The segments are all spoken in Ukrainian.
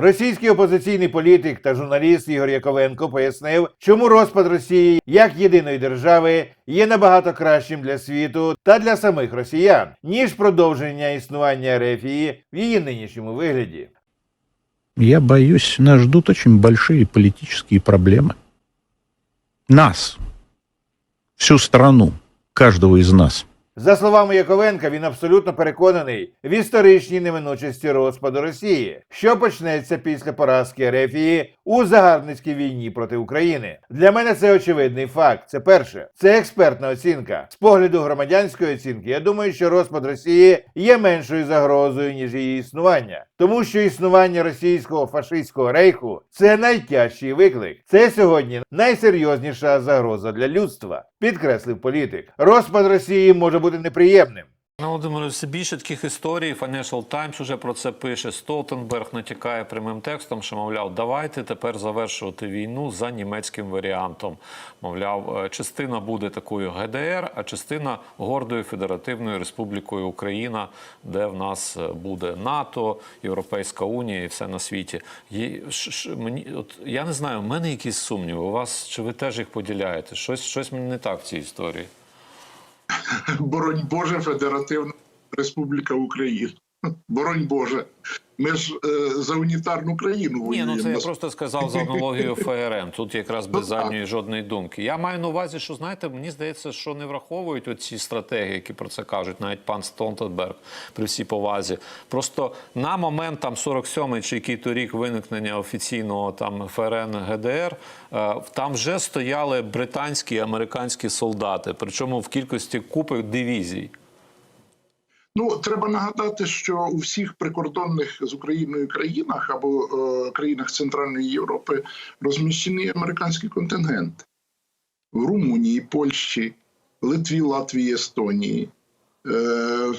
Російський опозиційний політик та журналіст Ігор Яковенко пояснив, чому розпад Росії як єдиної держави є набагато кращим для світу та для самих росіян, ніж продовження існування Рефії в її нинішньому вигляді. Я боюсь, нас ждут очень большие политические проблемы. Нас. Всю страну. Каждого из нас. За словами Яковенка, він абсолютно переконаний в історичній неминучості розпаду Росії, що почнеться після поразки Ерефії у загарбницькій війні проти України. Для мене це очевидний факт. Це перше, це експертна оцінка. З погляду громадянської оцінки, я думаю, що розпад Росії є меншою загрозою ніж її існування, тому що існування російського фашистського рейху це найтяжчий виклик. Це сьогодні найсерйозніша загроза для людства, підкреслив політик. Розпад Росії може бути неприємним. Ну, Володимире, все більше таких історій. Financial Times уже про це пише. Столтенберг натякає прямим текстом, що мовляв, давайте тепер завершувати війну за німецьким варіантом. Мовляв, е, частина буде такою ГДР, а частина гордою Федеративною Республікою Україна, де в нас е, буде НАТО, Європейська Унія і все на світі. Мені, от, я не знаю, в мене якісь сумніви. У вас чи ви теж їх поділяєте? Щось, щось мені не так в цій історії. Боронь Боже, Федеративна Республіка Україна. Боронь Боже. Ми ж е, за унітарну країну Ні, ну це я просто сказав за аналогією ФРН. Тут якраз без Ну, задньої жодної думки. Я маю на увазі, що знаєте, мені здається, що не враховують оці стратегії, які про це кажуть, навіть пан Столтенберг при всій повазі. Просто на момент там 47-й чи який то рік виникнення офіційного там ФРН ГДР, е, там вже стояли британські і американські солдати, причому в кількості купи дивізій. Ну, треба нагадати, що у всіх прикордонних з Україною країнах або е, країнах Центральної Європи розміщені американські контингенти в Румунії, Польщі, Литві, Латвії, Естонії. Е,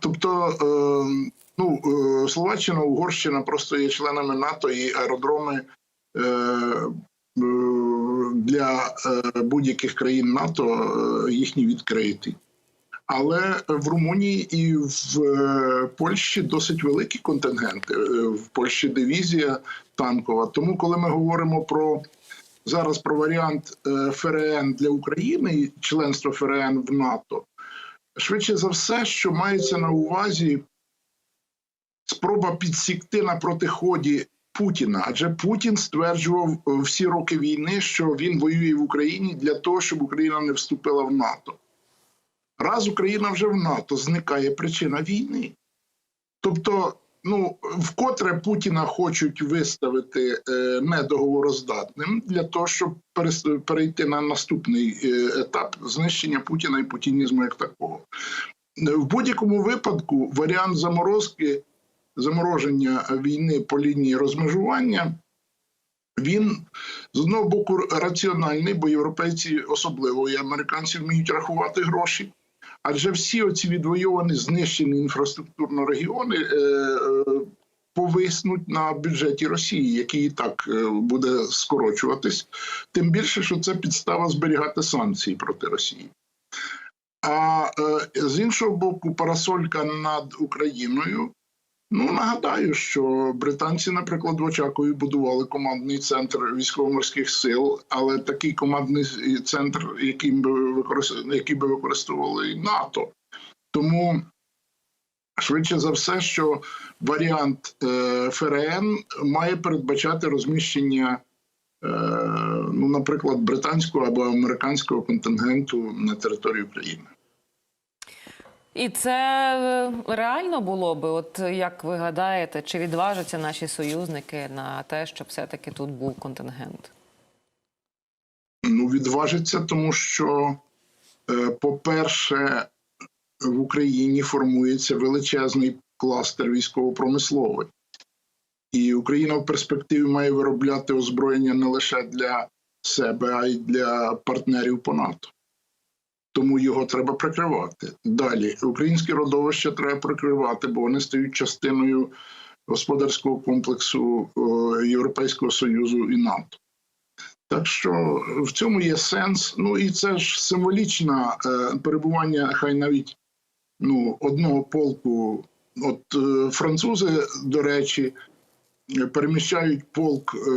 тобто, е, ну, е, Словаччина, Угорщина просто є членами НАТО і аеродроми е, е, для е, будь-яких країн НАТО їхні відкриті. Але в Румунії і в е, Польщі досить великі контингенти. Е, В Польщі дивізія танкова. Тому, коли ми говоримо про зараз про варіант е, ФРН для України, і членство ФРН в НАТО, швидше за все, що мається на увазі спроба підсікти на протиході Путіна, адже Путін стверджував всі роки війни, що він воює в Україні для того, щоб Україна не вступила в НАТО. Раз Україна вже в НАТО, зникає причина війни. Тобто, ну вкотре Путіна хочуть виставити е, недоговороздатним для того, щоб перейти на наступний е, етап знищення Путіна і путінізму як такого. В будь-якому випадку варіант заморозки, замороження війни по лінії розмежування. Він з одного боку раціональний, бо європейці особливо і американці вміють рахувати гроші. Адже всі оці відвойовані, знищені інфраструктурно регіони е, е, повиснуть на бюджеті Росії, який і так е, буде скорочуватись. Тим більше, що це підстава зберігати санкції проти Росії. А з іншого боку, парасолька над Україною. Ну нагадаю, що британці, наприклад, в Очакові будували командний центр військово-морських сил, але такий командний центр, який би використ- який би використовували і НАТО. Тому швидше за все, що варіант е, ФРН має передбачати розміщення, е, ну, наприклад, британського або американського контингенту на території України. І це е, реально було би, от як ви гадаєте, чи відважаться наші союзники на те, щоб все-таки тут був контингент? Ну, відважиться, тому що, е, по-перше, в Україні формується величезний кластер військово-промисловий. І Україна в перспективі має виробляти озброєння не лише для себе, а й для партнерів по НАТО. Тому його треба прикривати. Далі українське родовище треба прикривати, бо вони стають частиною господарського комплексу е, Європейського Союзу і НАТО. Так що в цьому є сенс. Ну і це ж символічне перебування, хай навіть ну, одного полку. От е, французи, до речі, переміщають полк, е,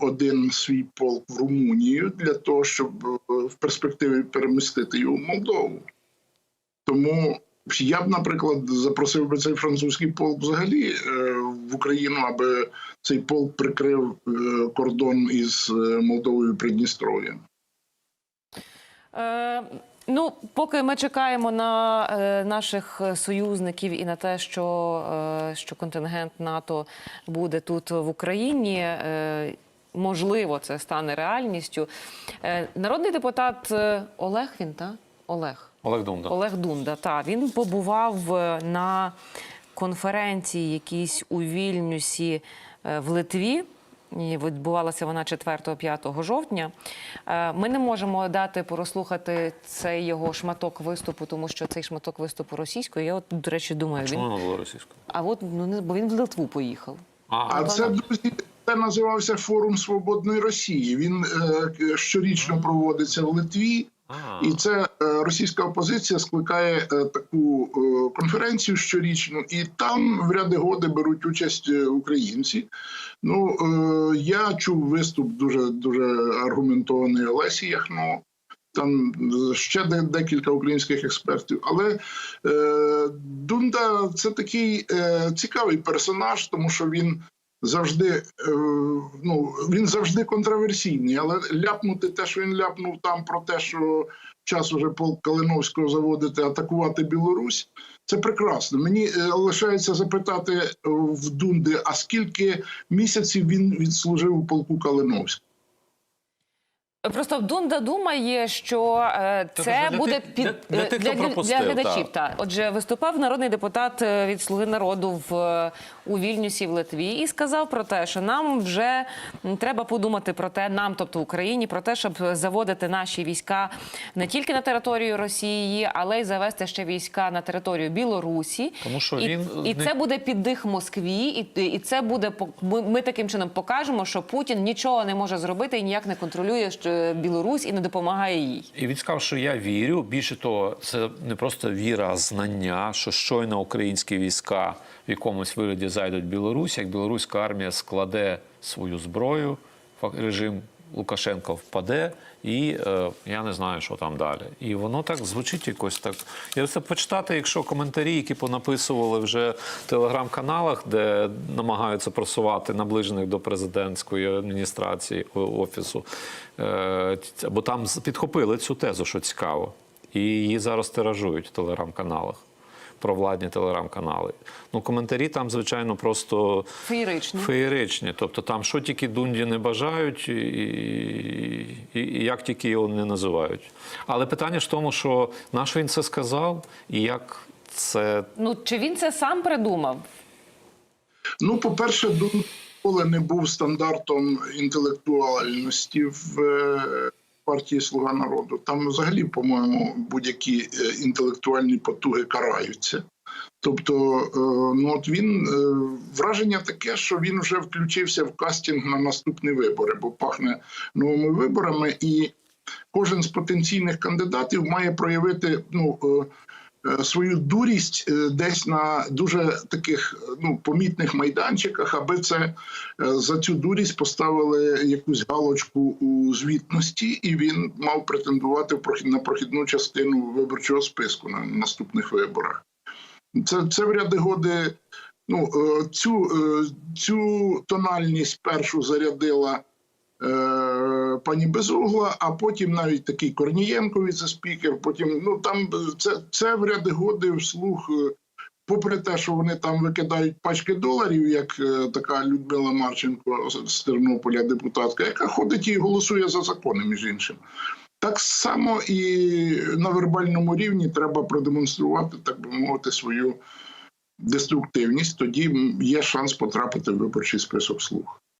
один свій полк в Румунію для того, щоб е, в перспективі перемістити його в Молдову. Тому я б, наприклад, запросив би цей французький полк взагалі е, в Україну, аби цей полк прикрив кордон із Молдовою і Придністров'ям. Ну, поки ми чекаємо на е, наших союзників і на те, що, е, що контингент НАТО буде тут в Україні. Е, можливо, це стане реальністю. Е, народний депутат е, Олег він, та? Олег. Олег Думда. Олег Дунда, та він побував е, на конференції якійсь у Вільнюсі е, в Литві. І відбувалася вона 4-5 жовтня. Е, Ми не можемо дати прослухати цей його шматок виступу, тому що цей шматок виступу російською. Я от, до речі, думаю, Чому він вона була російською? а от ну не бо він в Литву поїхав. А, А це друзі, це називався Форум Свободної Росії. Він е, щорічно проводиться в Литві. І це е, російська опозиція скликає е, таку е, конференцію щорічну, і там в ряди годи беруть участь українці. Ну я чув виступ дуже дуже аргументований Олесі Яхно. Там ще декілька українських експертів. Але е, Дунда це такий е, цікавий персонаж, тому що він завжди е, ну він завжди контроверсійний, але ляпнути те, що він ляпнув там про те, що час уже полк Калиновського заводити, атакувати Білорусь. Це прекрасно. Мені е, лишається запитати е, в Дунди, а скільки місяців він відслужив у полку Калиновського? Просто Дунда думає, що це для буде тих- під для- для е, для, для, глядачів. Та отже, виступав народний депутат від Слуги народу в у Вільнюсі в Литві і сказав про те, що нам вже треба подумати про те, нам, тобто Україні, про те, щоб заводити наші війська не тільки на територію Росії, але й завести ще війська на територію Білорусі. Тому що і, він і це буде піддих Москві, і, і це буде ми, таким чином покажемо, що Путін нічого не може зробити і ніяк не контролює Білорусь і не допомагає їй. І він сказав, що я вірю. Більше того, це не просто віра, а знання, що щойно українські війська в якомусь вигляді зайдуть Білорусь, як білоруська армія складе свою зброю, режим Лукашенка впаде, і е, я не знаю, що там далі. І воно так звучить якось так. Я це почитати, якщо коментарі, які понаписували вже в телеграм-каналах, де намагаються просувати наближених до президентської адміністрації офісу, е, бо там підхопили цю тезу, що цікаво, і її зараз тиражують в телеграм-каналах. Провладні телеграм-канали. Ну, коментарі там, звичайно, просто Феєричні. феєричні. Тобто там що тільки Дунді не бажають, і, і, і як тільки його не називають. Але питання ж в тому, що на що він це сказав, і як це Ну чи він це сам придумав? Ну, по-перше, Дун ніколи не був стандартом інтелектуальності в е, партії Слуга народу. Там взагалі, по-моєму, будь-які е, інтелектуальні потуги караються. Тобто, е, ну от він е, враження таке, що він вже включився в кастинг на наступні вибори, бо пахне новими виборами, і кожен з потенційних кандидатів має проявити ну. Е, Свою дурість е, десь на дуже таких е, ну помітних майданчиках, аби це за цю дурість поставили якусь галочку у звітності, і він мав претендувати на прохідну частину виборчого списку на наступних виборах. Це, це в ряди годи. Ну, цю, цю тональність першу зарядила пані Безугла, а потім навіть такий Корнієнко віце-спікер. Потім ну там е, це, це в ряди годи вслух. е, Попри те, що вони там викидають пачки доларів, як е, така Людмила Марченко з- Тернополя, депутатка, яка ходить і голосує за закони, між іншим. Так само і на вербальному рівні треба продемонструвати, так би мовити, свою деструктивність. Тоді є шанс потрапити в виборчий список слуг.